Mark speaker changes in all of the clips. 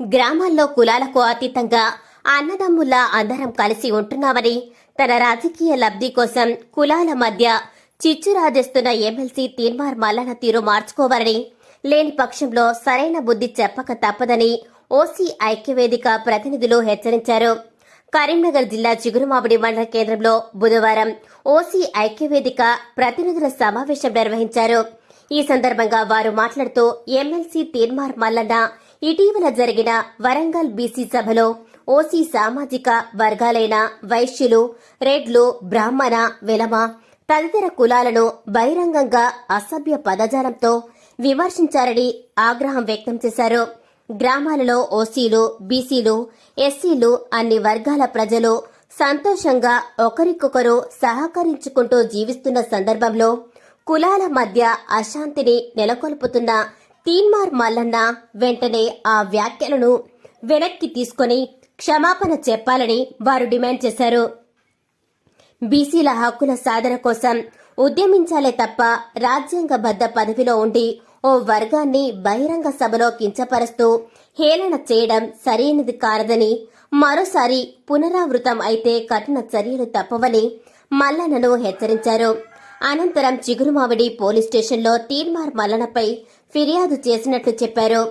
Speaker 1: గ్రామాల్లో కులాలకు అతీతంగా అన్నదమ్ముల అందరం కలిసి ఉంటున్నామని తన రాజకీయ లబ్ధి కోసం కులాల మధ్య చిచ్చు రాజేస్తున్న ఎమ్మెల్సీ తీర్మార్ మల్లన తీరు మార్చుకోవాలని లేని పక్షంలో సరైన బుద్ధి చెప్పక తప్పదని ఓసీ ఐక్యవేదిక ప్రతినిధులు హెచ్చరించారు. కరీంనగర్ జిల్లా చిగురుమామిడి మండల కేంద్రంలో బుధవారం ఓసీ ఐక్యవేదిక ప్రతినిధుల సమావేశం నిర్వహించారు. ఈ సందర్భంగా వారు మాట్లాడుతూ ఎమ్మెల్సీ తీర్మార్ మల్లన్న ఇటీవల జరిగిన వరంగల్ బీసీ సభలో ఓసీ సామాజిక వర్గాలైన వైశ్యులు రెడ్లు బ్రాహ్మణ వెలమ తదితర కులాలను బహిరంగంగా అసభ్య పదజాలంతో విమర్శించారని ఆగ్రహం వ్యక్తం చేశారు. గ్రామాలలో ఓసీలు బీసీలు ఎస్సీలు అన్ని వర్గాల ప్రజలు సంతోషంగా ఒకరికొకరు సహకరించుకుంటూ జీవిస్తున్న సందర్భంలో కులాల మధ్య అశాంతిని నెలకొల్పుతున్న తీన్మార్ మల్లన్న వెంటనే ఆ వ్యాఖ్యలను వెనక్కి తీసుకొని క్షమాపణ చెప్పాలని వారు డిమాండ్ చేశారు. బీసీల హక్కుల సాధన కోసం ఉద్యమించాలే తప్ప రాజ్యాంగబద్ధ పదవిలో ఉండి ఓ వర్గాన్ని బహిరంగ సభలో కించపరుస్తూ హేళన చేయడం సరైనది కారదని మరోసారి పునరావృతం అయితే కఠిన చర్యలు తప్పవని మల్లన్నను హెచ్చరించారు. అనంతరం చిగురుమావిడి పోలీస్ స్టేషన్లో తీర్మార్ మల్లనపై ఫిర్యాదు చేసినట్లు చెప్పారు.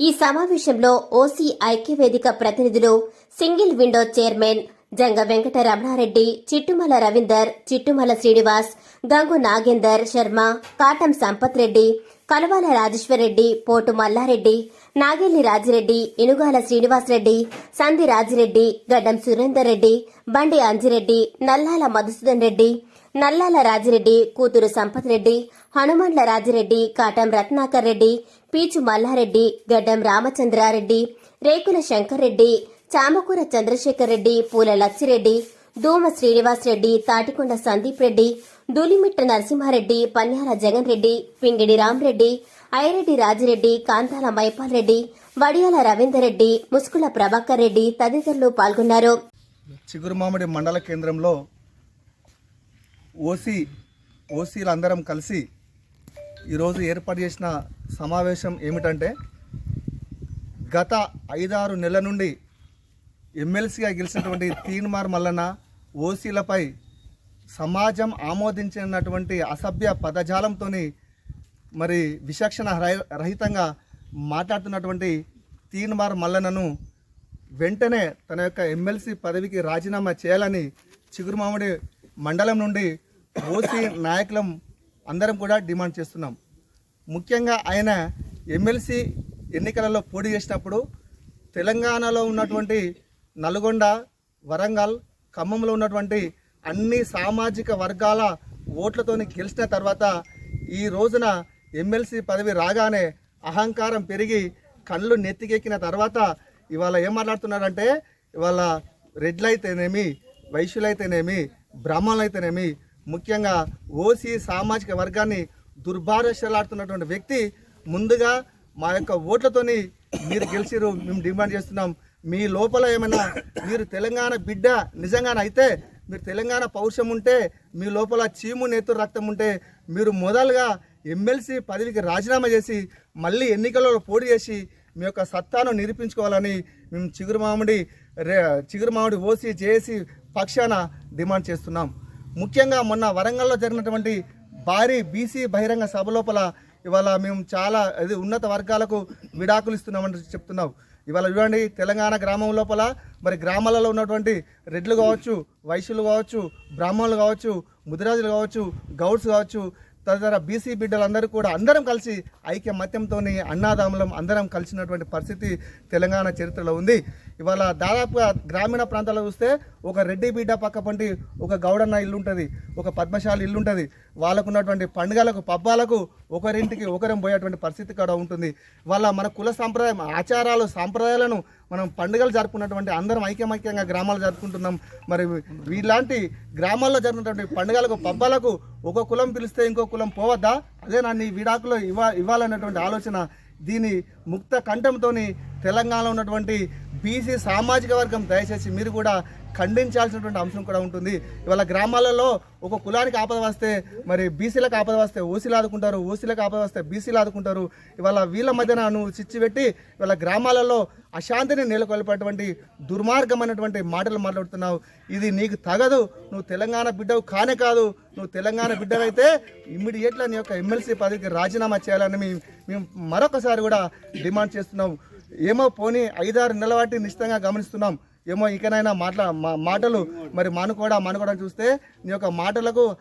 Speaker 1: ఈ సమావేశంలో ఓసీ ఐక్యవేదిక ప్రతినిధులు single window chairman Janga Venkata Ramanareddy Chittumala Ravinder Chittumala Srinivas Gangu Nagender Sharma Katam Sampath Reddy Kalavala Rajeshwarreddy Potu Mallareddy Nagelli Rajireddy Inugala Srinivasa Reddy సంధి రాజిరెడ్డి గడ్డం సురేందర్ రెడ్డి బండి అంజిరెడ్డి నల్లాల మధుసూదన్ రెడ్డి నల్లాల రాజిరెడ్డి కూతురు సంపత్ రెడ్డి హనుమండ్ల రాజిరెడ్డి కాటం రత్నాకర్ రెడ్డి పీచు మల్లారెడ్డి గడ్డం రామచంద్రారెడ్డి రేకుల శంకర్ రెడ్డి చామకూర చంద్రశేఖర్ రెడ్డి పూల లచ్చిరెడ్డి దూమ శ్రీనివాస్ రెడ్డి తాటికొండ సందీప్ రెడ్డి దూలిమిట్ట నరసింహారెడ్డి పన్యాల జగన్ రెడ్డి పింగిడి రామరెడ్డి ఐరెడ్డి రాజిరెడ్డి కాంతాల మైపాల్ రెడ్డి వడియాల రవీందర్ రెడ్డి ముసుకుల ప్రభాకర్ రెడ్డి తదితరులు పాల్గొన్నారు.
Speaker 2: చిగురుమామిడి మండల కేంద్రంలో ఓసీ ఓసీలందరం కలిసి ఈరోజు ఏర్పాటు చేసిన సమావేశం ఏమిటంటే గత ఐదారు నెలల నుండి ఎమ్మెల్సీగా గెలిచినటువంటి తీన్మార్ మల్లన్న ఓసీలపై సమాజం ఆమోదించినటువంటి అసభ్య పదజాలంతో మరి విచక్షణ రహితంగా మాట్లాడుతున్నటువంటి తీన్మార్ మల్లన్నను వెంటనే తన యొక్క ఎమ్మెల్సీ పదవికి రాజీనామా చేయాలని చిగురుమామిడి మండలం నుండి ఓసీ నాయకులం అందరం కూడా డిమాండ్ చేస్తున్నాం. ముఖ్యంగా ఆయన ఎమ్మెల్సీ ఎన్నికలలో పోటీ చేసినప్పుడు తెలంగాణలో ఉన్నటువంటి నల్గొండ వరంగల్ ఖమ్మంలో ఉన్నటువంటి అన్ని సామాజిక వర్గాల ఓట్లతోని గెలిచిన తర్వాత ఈ రోజున ఎమ్మెల్సీ పదవి రాగానే అహంకారం పెరిగి కళ్ళు నెత్తికెక్కిన తర్వాత ఇవాళ ఏం మాట్లాడుతున్నారంటే ఇవాళ రెడ్లైతేనేమి వైశ్యులైతేనేమి బ్రాహ్మణులైతేనేమి ముఖ్యంగా ఓసీ సామాజిక వర్గాన్ని దుర్భారశలాడుతున్నటువంటి వ్యక్తి ముందుగా మా యొక్క ఓట్లతోని మీరు గెలిచిరు మేము డిమాండ్ చేస్తున్నాం. మీ లోపల ఏమైనా మీరు తెలంగాణ బిడ్డ నిజంగానే అయితే మీరు తెలంగాణ పౌరుషం ఉంటే మీ లోపల చీము నేతు రక్తం ఉంటే మీరు మొదలుగా ఎమ్మెల్సీ పదవికి రాజీనామా చేసి మళ్ళీ ఎన్నికలలో పోటీ చేసి మీ యొక్క సత్తాను నిరూపించుకోవాలని మేము చిగురుమామిడి రే చిగురుమామిడి ఓసీ జేఏసీ పక్షాన డిమాండ్ చేస్తున్నాం. ముఖ్యంగా మొన్న వరంగల్లో జరిగినటువంటి భారీ బీసీ బహిరంగ సభ లోపల ఇవాళ మేము చాలా అది ఉన్నత వర్గాలకు విడాకులు ఇస్తున్నామని చెప్తున్నాం. ఇవాళ చూడండి తెలంగాణ గ్రామం లోపల మరి గ్రామాలలో ఉన్నటువంటి రెడ్లు కావచ్చు వైశ్యులు కావచ్చు బ్రాహ్మణులు కావచ్చు ముదిరాజులు కావచ్చు గౌడ్స్ కావచ్చు తదితర బీసీ బిడ్డలందరూ కూడా అందరం కలిసి ఐక్యమత్యంతో అన్నాదాములం అందరం కలిసినటువంటి పరిస్థితి తెలంగాణ చరిత్రలో ఉంది. ఇవాళ దాదాపుగా గ్రామీణ ప్రాంతాల్లో చూస్తే ఒక రెడ్డి బిడ్డ పక్క పంటి ఒక గౌడన్న ఇల్లు ఉంటుంది ఒక పద్మశాలి ఇల్లు ఉంటుంది. వాళ్ళకు ఉన్నటువంటి పండుగలకు పబ్బాలకు ఒకరింటికి ఒకరం పోయేటువంటి పరిస్థితి కూడా ఉంటుంది. వాళ్ళ మన కుల సాంప్రదాయం ఆచారాలు సాంప్రదాయాలను మనం పండుగలు జరుపుకున్నటువంటి అందరం ఐక్యమైక్యంగా గ్రామాలు జరుపుకుంటున్నాం. మరి వీలాంటి గ్రామాల్లో జరిగినటువంటి పండుగలకు పబ్బాలకు ఒక కులం పిలిస్తే ఇంకో కులం పోవద్దా? అదే నా నీ విడాకులో ఇవ్వ ఇవ్వాలన్నటువంటి ఆలోచన దీని ముక్త కంఠంతోని తెలంగాణలో ఉన్నటువంటి బీసీ సామాజిక వర్గం దయచేసి మీరు కూడా ఖండించాల్సినటువంటి అంశం కూడా ఉంటుంది. ఇవాళ గ్రామాలలో ఒక కులానికి ఆపద వస్తే మరి బీసీలకు ఆపద వస్తే ఓసీలు ఆదుకుంటారు ఓసీలకు ఆపద వస్తే బీసీలు ఆదుకుంటారు ఇవాళ వీళ్ళ మధ్యన నువ్వు పెట్టి ఇవాళ గ్రామాలలో అశాంతిని నెలకొల్పేటువంటి దుర్మార్గమైనటువంటి మాటలు మాట్లాడుతున్నావు. ఇది నీకు తగదు. నువ్వు తెలంగాణ బిడ్డవు కానే కాదు. నువ్వు తెలంగాణ బిడ్డవైతే ఇమ్మీడియట్గా నీ యొక్క ఎమ్మెల్సీ పదవికి రాజీనామా చేయాలని మేము మేము మరొకసారి కూడా డిమాండ్ చేస్తున్నాం. ఏమో పోనీ ఐదారు నెలల వాటి నిశ్చితంగా గమనిస్తున్నాం. ఏమో ఇకనైనా మాట్లా మా- మాటలు మరి మానుకోవడం మానుకోవడం చూస్తే నీ యొక్క మాటలకు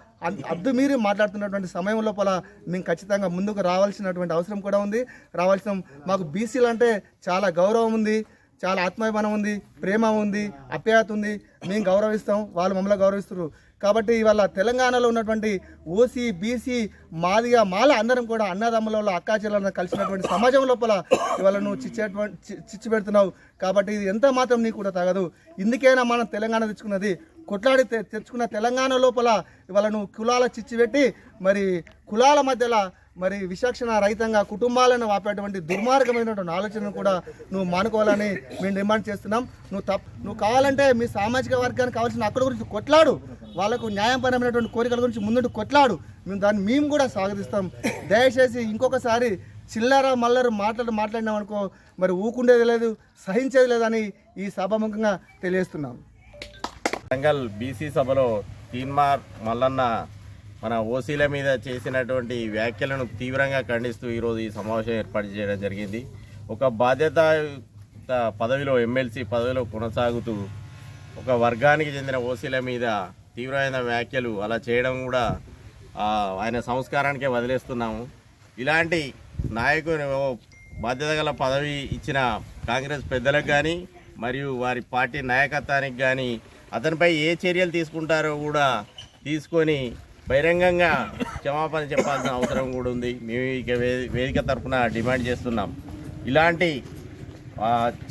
Speaker 2: అద్దు మీరి మాట్లాడుతున్నటువంటి సమయం లోపల మేము ఖచ్చితంగా ముందుకు రావాల్సినటువంటి అవసరం కూడా ఉంది. రావాల్సిన మాకు బీసీలు అంటే చాలా గౌరవం ఉంది చాలా ఆత్మాభిమానం ఉంది ప్రేమ ఉంది అప్యాయత ఉంది. మేము గౌరవిస్తాం వాళ్ళు మమ్మల్ని గౌరవిస్తారు కాబట్టి ఇవాళ తెలంగాణలో ఉన్నటువంటి ఓసీ బీసీ మాదిగా మాల అందరం కూడా అన్నదమ్ములలో అక్కాచెల్లెలను కలిసినటువంటి సమాజం లోపల ఇవాళ నువ్వు చిచ్చేటువంటి చి- పెడుతున్నావు. కాబట్టి ఇది ఎంత మాత్రం నీకు కూడా తగదు. ఇందుకైనా మనం తెలంగాణ తెచ్చుకున్నది? కొట్లాడి తె- తెచ్చుకున్న తెలంగాణ లోపల ఇవాళ నువ్వు కులాల చిచ్చి పెట్టి మరి కులాల మధ్యలో మరి విచక్షణ రహితంగా కుటుంబాలను ఆపేటువంటి దుర్మార్గమైనటువంటి ఆలోచనను కూడా నువ్వు మానుకోవాలని మేము డిమాండ్ చేస్తున్నాం. నువ్వు తప్ నువ్వు కావాలంటే మీ సామాజిక వర్గానికి కావాల్సిన హక్కుల గురించి కొట్లాడు. వాళ్ళకు న్యాయపరమైనటువంటి కోరికల గురించి ముందుంటూ కొట్లాడు. మేము దాన్ని మేము కూడా స్వాగతిస్తాం. దయచేసి ఇంకొకసారి చిల్లర మల్లరు మాట్లాడు మాట్లాడినాం అనుకో మరి ఊకుండేది లేదు సహించేది లేదని ఈ సభాముఖంగా తెలియజేస్తున్నాం.
Speaker 3: బెంగాల్ బీసీ సభలో తీన్మార్ మల్లన్న మన ఓసీల మీద చేసినటువంటి వ్యాఖ్యలను తీవ్రంగా ఖండిస్తూ ఈరోజు ఈ సమావేశం ఏర్పాటు చేయడం జరిగింది. ఒక బాధ్యత పదవిలో ఎమ్మెల్సీ పదవిలో కొనసాగుతూ ఒక వర్గానికి చెందిన ఓసీల మీద తీవ్రమైన వ్యాఖ్యలు అలా చేయడం కూడా ఆయన సంస్కారానికే వదిలేస్తున్నాము. ఇలాంటి నాయకుని బాధ్యత గల పదవి ఇచ్చిన కాంగ్రెస్ పెద్దలకు కానీ మరియు వారి పార్టీ నాయకత్వానికి కానీ అతనిపై ఏ చర్యలు తీసుకుంటారో కూడా తీసుకొని బహిరంగంగా క్షమాపణ చెప్పాల్సిన అవసరం కూడా ఉంది. మేము ఇక వేదిక తరఫున డిమాండ్ చేస్తున్నాం. ఇలాంటి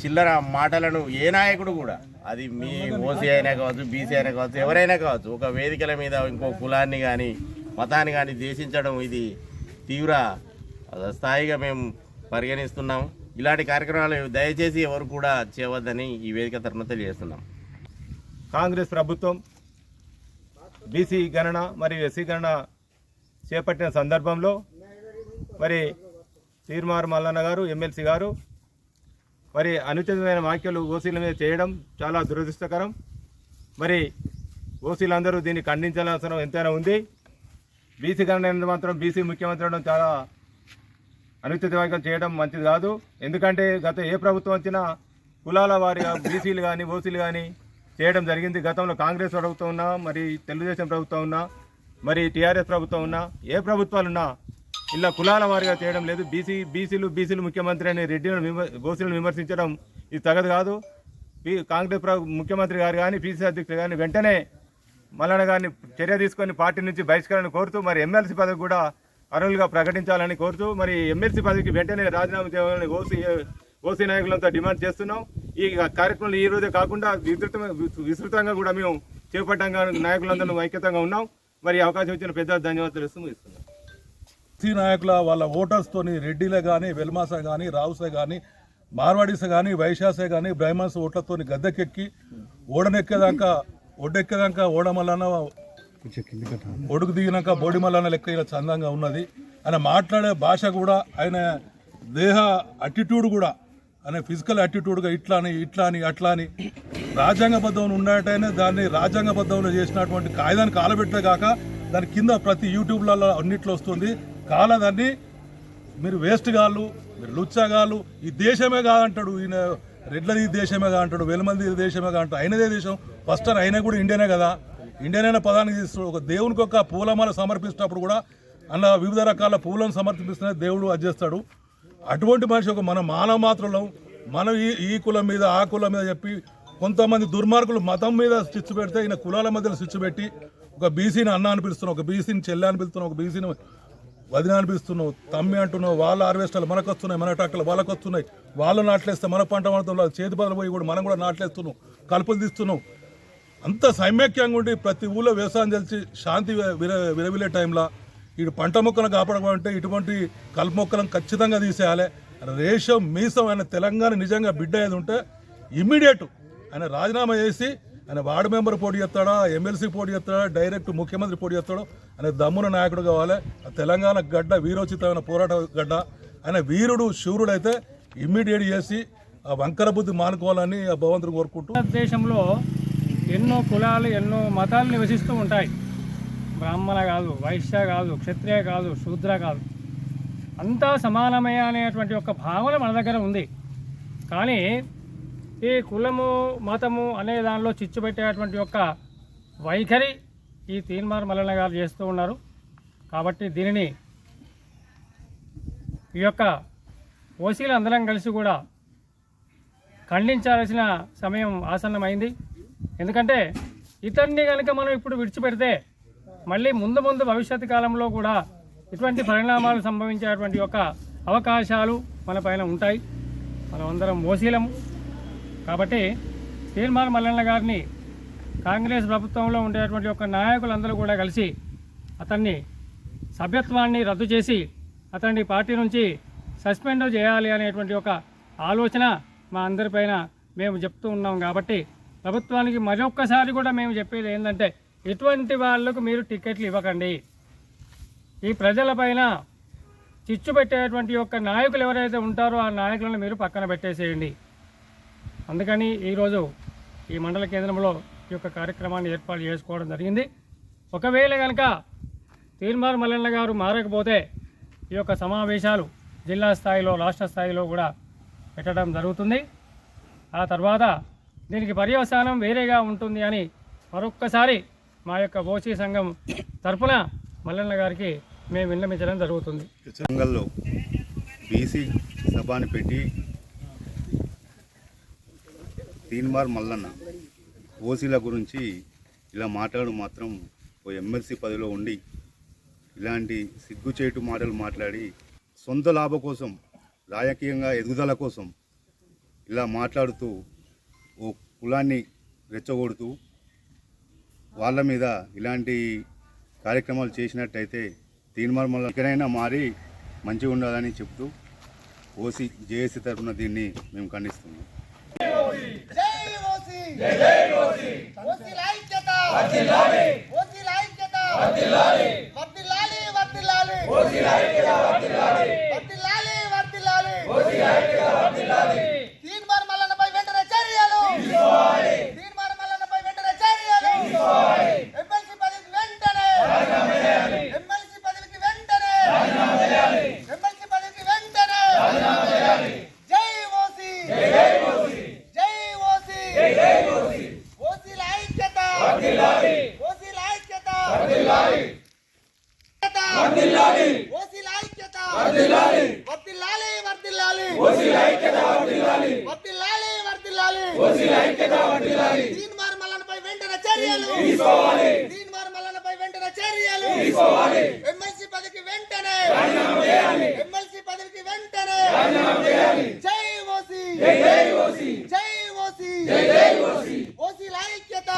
Speaker 3: చిల్లర మాటలను ఏ నాయకుడు కూడా అది మీ ఓసీ అయినా కావచ్చు బీసీ అయినా కావచ్చు ఎవరైనా కావచ్చు ఒక వేదికల మీద ఇంకో కులాన్ని కానీ మతాన్ని కానీ దేశించడం ఇది తీవ్ర స్థాయిగా మేము పరిగణిస్తున్నాం. ఇలాంటి కార్యక్రమాలు దయచేసి ఎవరు కూడా చేయవద్దని ఈ వేదిక తరఫున తెలియజేస్తున్నాం.
Speaker 4: కాంగ్రెస్ ప్రభుత్వం బీసీ గణన మరియు ఎస్సీ గణన చేపట్టిన సందర్భంలో మరి తీర్మార్ మల్లన్న గారు ఎమ్మెల్సీ గారు మరి అనుచితమైన వ్యాఖ్యలు ఓసీల మీద చేయడం చాలా దురదృష్టకరం. మరి ఓసీలందరూ దీన్ని ఖండించాల్సిన అవసరం ఎంతైనా ఉంది. బీసీ గణన మాత్రం బీసీ ముఖ్యమంత్రి అవడం చాలా అనుచిత వ్యాఖ్యలు చేయడం మంచిది కాదు. ఎందుకంటే గత ఏ ప్రభుత్వం వచ్చినా కులాల వారిగా బీసీలు కానీ ఓసీలు కానీ చేయడం జరిగింది. గతంలో కాంగ్రెస్ ప్రభుత్వం ఉన్నా మరి తెలుగుదేశం ప్రభుత్వం ఉన్నా మరి టీఆర్ఎస్ ప్రభుత్వం ఉన్నా ఏ ప్రభుత్వాలు ఉన్నా ఇలా కులాల వారిగా చేయడం లేదు. బీసీ బీసీలు బీసీలు ముఖ్యమంత్రి అని రెడ్డిలను విమ విమర్శించడం ఇది తగదు కాదు. బీ కాంగ్రెస్ ముఖ్యమంత్రి గారు కానీ పీసీ అధ్యక్షుడు కానీ వెంటనే మల్లన్న గారిని చర్య తీసుకొని పార్టీ నుంచి బహిష్కరణ కోరుతూ మరి ఎమ్మెల్సీ పదవి కూడా అర్హులుగా ప్రకటించాలని కోరుతూ మరి ఎమ్మెల్సీ పదవికి వెంటనే రాజీనామా చేయాలని కోరుతూ ఓసీ నాయకులంతా డిమాండ్ చేస్తున్నాం. ఈ కార్యక్రమంలో ఈ రోజే కాకుండా విస్తృతంగా విస్తృతంగా కూడా మేము చేపట్టంగా నాయకులందరూ ఐక్యతంగా ఉన్నాం. మరి ఈ అవకాశం ఇచ్చిన పెద్ద ధన్యవాదాలు ఇస్తూ ముగిస్తున్నాం.
Speaker 5: ఎస్సీ నాయకుల వాళ్ళ ఓటర్స్తోని రెడ్డిలే కానీ వెల్మాస కానీ రావుసే కానీ మార్వాడీసే కానీ వైశాసే కానీ బ్రహ్మన్స్ ఓట్లతోని గద్దెకెక్కి ఓడనెక్కేదాకా ఒడ్డెక్కేదాకా ఓడమల్లన్న ఒడుగు దిగినాక బోడిమల్లన్న లెక్క ఇలా చందంగా ఉన్నది. ఆయన మాట్లాడే భాష కూడా ఆయన దేహ అటిట్యూడ్ కూడా అనే ఫిజికల్ యాటిట్యూడ్గా ఇట్లా అని ఇట్లా అని అట్లా అని రాజ్యాంగబద్ధంలో ఉన్నట్టయినా దాన్ని రాజ్యాంగబద్ధంలో చేసినటువంటి కాయిదాన్ని కాలబెట్టే కాక దాని కింద ప్రతి యూట్యూబ్లలో అన్నిట్లో వస్తుంది. కాల దాన్ని మీరు వేస్ట్ గాళ్ళు మీరు లుచ్చగాళ్ళు ఈ దేశమే కాదంటాడు ఈయన రెడ్లది ఈ దేశమే కాదంటాడు వెలుమంది ఈ దేశమే కాదంటాడు అయినదే దేశం. ఫస్ట్ అయినా కూడా ఇండియానే కదా. ఇండియానైనా పదానికి తీస్తాడు ఒక దేవునికి ఒక పూలమాల సమర్పిస్తున్నప్పుడు కూడా అలా వివిధ రకాల పూలను సమర్పిస్తున్న దేవుడు అది చేస్తాడు. అటువంటి మనిషి ఒక మన మానవ మాత్రలో మనం ఈ ఈ కులం మీద ఆ కులం మీద చెప్పి కొంతమంది దుర్మార్గులు మతం మీద స్విచ్ పెడితే ఈయన కులాల మధ్యలో స్విచ్ పెట్టి ఒక బీసీని అన్న అని పిలుస్తున్నావు ఒక బీసీని చెల్లె అని పిలుస్తున్నావు ఒక బీసీని వదిన అనిపిస్తున్నావు తమ్మి అంటున్నావు వాళ్ళ హార్వెస్టర్లు మనకు వస్తున్నాయి మన ట్రాక్టర్లు వాళ్ళకు వస్తున్నాయి వాళ్ళు నాట్లేస్తే మన పంట పండుతుంది చేతి బదులు పోయి కూడా మనం కూడా నాట్లేస్తున్నాం కలుపులు తీస్తున్నాం. అంత సమైక్యంగా ఉండి ప్రతి ఊళ్ళో వ్యవసాయం తెలిసి శాంతి విర విరవిలే టైంలో ఇటు పంట మొక్కలను కాపాడమంటే ఇటువంటి కలుపు మొక్కలను ఖచ్చితంగా తీసేయాలి. రేషం మీసం ఆయన తెలంగాణ నిజంగా బిడ్డ ఏది ఉంటే ఇమ్మీడియట్ ఆయన రాజీనామా చేసి ఆయన వార్డు మెంబర్ పోటీ చేస్తాడా ఎమ్మెల్సీ పోటీ చేస్తాడా డైరెక్ట్ ముఖ్యమంత్రి పోటీ చేస్తాడో ఆయన దమ్మున నాయకుడు కావాలి. ఆ తెలంగాణ గడ్డ వీరోచితమైన పోరాట గడ్డ. ఆయన వీరుడు శూరుడు అయితే ఇమ్మీడియట్ చేసి ఆ వంకర బుద్ధి మానుకోవాలని ఆ భగవంతుడు కోరుకుంటూ
Speaker 6: భారతదేశంలో ఎన్నో కులాలు ఎన్నో మతాలు నివసిస్తూ ఉంటాయి. బ్రాహ్మణ కాదు వైశ్య కాదు క్షత్రియ కాదు శూద్ర కాదు. అంతా సమానమే అనేటువంటి ఒక భావన మన దగ్గర ఉంది. కానీ ఈ కులము మతము అనే దానిలో చిచ్చు పెట్టేటువంటి యొక్క వైఖరి ఈ తీన్మార్ మల్లన్న గారు చేస్తూ ఉన్నారు. కాబట్టి దీనిని ఈ యొక్క ఓసీలు అందరం కలిసి కూడా ఖండించాల్సిన సమయం ఆసన్నమైంది. ఎందుకంటే ఇతన్ని కనుక మనం ఇప్పుడు విడిచిపెడితే మళ్ళీ ముందు ముందు భవిష్యత్తు కాలంలో కూడా ఇటువంటి పరిణామాలు సంభవించేటువంటి యొక్క అవకాశాలు మన పైన ఉంటాయి. మనం అందరం మోసీలము కాబట్టి తీర్మాన్ మల్లన్న గారిని కాంగ్రెస్ ప్రభుత్వంలో ఉండేటువంటి యొక్క నాయకులందరూ కూడా కలిసి అతన్ని సభ్యత్వాన్ని రద్దు చేసి అతన్ని పార్టీ నుంచి సస్పెండ్ చేయాలి అనేటువంటి ఒక ఆలోచన మా అందరిపైన మేము చెప్తూ ఉన్నాం. కాబట్టి ప్రభుత్వానికి మరొక్కసారి కూడా మేము చెప్పేది ఏంటంటే ఇటువంటి వాళ్ళకు మీరు టికెట్లు ఇవ్వకండి. ఈ ప్రజలపైన చిచ్చు పెట్టేటువంటి యొక్క నాయకులు ఎవరైతే ఉంటారో ఆ నాయకులను మీరు పక్కన పెట్టేసేయండి. అందుకని ఈరోజు ఈ మండల కేంద్రంలో ఈ యొక్క కార్యక్రమాన్ని ఏర్పాటు చేసుకోవడం జరిగింది. ఒకవేళ కనుక తీర్మార్ మల్లన్న గారు మారకపోతే ఈ యొక్క సమావేశాలు జిల్లా స్థాయిలో రాష్ట్ర స్థాయిలో కూడా పెట్టడం జరుగుతుంది. ఆ తర్వాత దీనికి పర్యవసానం వేరేగా ఉంటుంది అని మరొక్కసారి మా యొక్క ఓసీ సంఘం తరఫున మల్లన్న గారికి మేము విన్నమించడం జరుగుతుంది.
Speaker 7: సంఘంలో బీసీ సభాని పెట్టి తీన్మార్ మల్లన్న ఓసీల గురించి ఇలా మాట్లాడడం మాత్రం ఓ ఎమ్మెల్సీ పదవిలో ఉండి ఇలాంటి సిగ్గుచేటు మాటలు మాట్లాడి సొంత లాభం కోసం రాజకీయంగా ఎదుగుదల కోసం ఇలా మాట్లాడుతూ ఓ కులాన్ని రెచ్చగొడుతూ వాళ్ళ మీద ఇలాంటి కార్యక్రమాలు చేసినట్టయితే తీర్మానం ఎక్కడైనా మారి మంచిగా ఉండాలని చెప్తూ ఓసీ జేఏసీ తరఫున దీన్ని మేము ఖండిస్తున్నాం
Speaker 2: జై జై ఓసి ఓసి ఐక్యత వర్ధిల్లాలి ఓసి ఐక్యత వర్ధిల్లాలి వర్ధిల్లాలి వర్ధిల్లాలి ఓసి ఐక్యత వర్ధిల్లాలి వర్ధిల్లాలి వర్ధిల్లాలి ఓసి ఐక్యత వర్ధిల్లాలి తీన్మార్ మల్లన్నపై వెంటనే చర్యలు తీసుకోవాలి తీన్మార్ మల్లన్నపై వెంటనే చర్యలు తీసుకోవాలి ఎమ్మెల్సీ పదవికి వెంటనే రాజీనామా చేయాలి ఎమ్మెల్సీ పదవికి వెంటనే రాజీనామా చేయాలి ఎమ్మెల్సీ పదవికి వెంటనే రాజీనామా చేయాలి జై ఓసి జై జై ఓసి జై ఓసి జై జై ఓసి ఓసీల ఐక్యత వర్ధిల్లాలి ఓసీల ఐక్యత వర్ధిల్లాలి వర్ధిల్లాలి ఓసీల ఐక్యత వర్ధిల్లాలి వర్ధిల్లాలి వర్ధిల్లాలి ఓసీల ఐక్యత వర్ధిల్లాలి వర్ధిల్లాలి వర్ధిల్లాలి ఓసీల వర్ధిల్లాలి తీన్మార్ మల్లన్నపై వెంటనే చర్యలు. తీసుకోవాలి. తీన్మార్ మల్లన్నపై వెంటనే చర్యలు. తీసుకోవాలి. ఎమ్మెల్సీ పదవికి వెంటనే. ఎమ్మెల్సీ పదవికి వెంటనే. జై ఓసీ. జై జై ఓసీ. జై ఓసీ. జై జై ఓసీ. ఓసీల ఐక్యత.